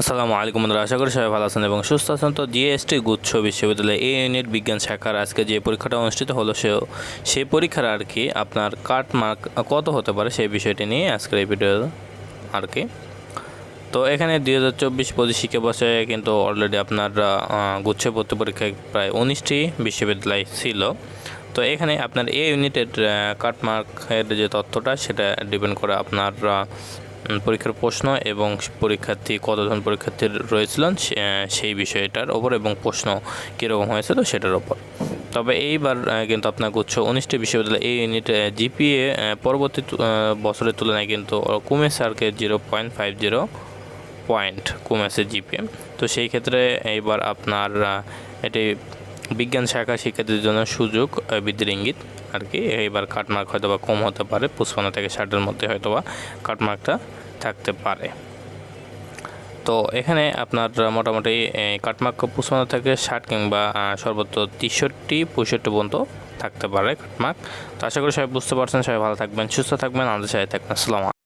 আসসালামু আলাইকুম বন্ধুরা, আশা করি সবাই ভালো আছেন এবং সুস্থ আছেন। তো জিএসটি গুচ্ছ বিশ্ববিদ্যালয়ে এ ইউনিট বিজ্ঞান শাখার আজকে যে পরীক্ষাটা অনুষ্ঠিত হলো সে সেই পরীক্ষার আর কি আপনার কাট মার্ক কত হতে পারে সেই বিষয়টি নিয়ে আজকের এই ভিডিও আর কি। তো এখানে দুই হাজার চব্বিশ পঁচিশ শিক্ষাবর্ষে কিন্তু অলরেডি আপনার গুচ্ছ ভর্তি পরীক্ষায় প্রায় উনিশটি বিশ্ববিদ্যালয় ছিল। তো এখানে আপনার এ ইউনিটের কাটমার্কের যে তথ্যটা, সেটা ডিপেন্ড করে আপনার পরীক্ষার প্রশ্ন এবং পরীক্ষার্থী কতজন পরীক্ষার্থী রয়েছিলেন সেই বিষয়টার ওপর এবং প্রশ্ন কীরকম হয়েছিল সেটার ওপর। তবে এইবার কিন্তু আপনার গুচ্ছ উনিশটি বিশ্ববিদ্যালয় এই ইউনিট জিপিএ পরবর্তী বছরের তুলনায় কিন্তু কমেছে আর কি zero point five zero point কমেছে জিপিএ তো সেই ক্ষেত্রে এইবার আপনার এটি বিজ্ঞান শাখা শিক্ষার্থীদের জন্য সুযোগ বৃদ্ধির ইঙ্গিত আর কি। এইবার কাটমার্ক হয়তো বা কম হতে পারে, পঁচপান্ন থেকে ষাটের মধ্যে হয়তো বা কাটমার্কটা থাকতে পারে। তো এখানে আপনার মোটামুটি কাটমার্ক পঁচপান্ন থেকে ষাট কিংবা সর্বোচ্চ তেষট্টি, পঁয়ষট্টি পর্যন্ত থাকতে পারে কাটমার্ক তো আশা করি সবাই বুঝতে পারছেন, সবাই ভালো থাকবেন, সুস্থ থাকবেন, আমাদের সাথে থাকবেন। আসসালামু।